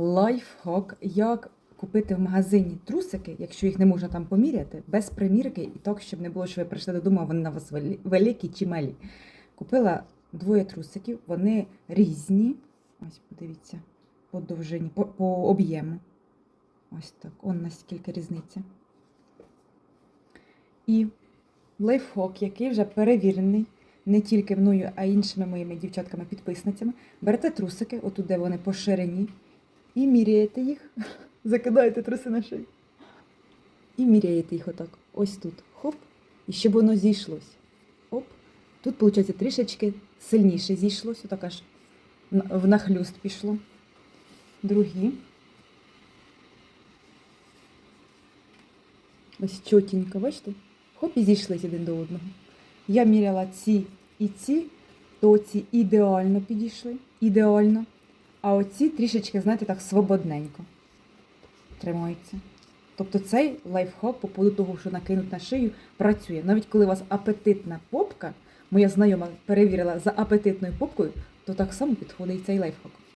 лайфхак, як купити в магазині трусики, якщо їх не можна там поміряти, без примірки, і так, щоб не було, що ви прийшли додому, а вони на вас великі чи малі. Купила двоє трусиків, вони різні. Ось подивіться, по довжині, по, по об'єму. Ось так, он наскільки різниця. І лайфхак, який вже перевірений не тільки мною, а іншими моїми дівчатками-підписницями. Берете трусики, отут, де вони по ширині, і міряєте їх, закидаєте труси на шию. І міряєте їх отак. Ось тут. Хоп. І щоб воно зійшлось. Оп. Тут, виходить, трішечки сильніше зійшлось, отак аж в нахлюст пішло. Другі. Ось чотенько, бачите? Хоп, і зійшлись один до одного. Я міряла ці і ці, то ці ідеально підійшли. Ідеально. А оці трішечки, знаєте, так свободненько тримаються. Тобто цей лайфхак по поводу того, що накинуть на шию, працює. Навіть коли у вас апетитна попка, моя знайома перевірила за апетитною попкою, то так само підходить цей лайфхак.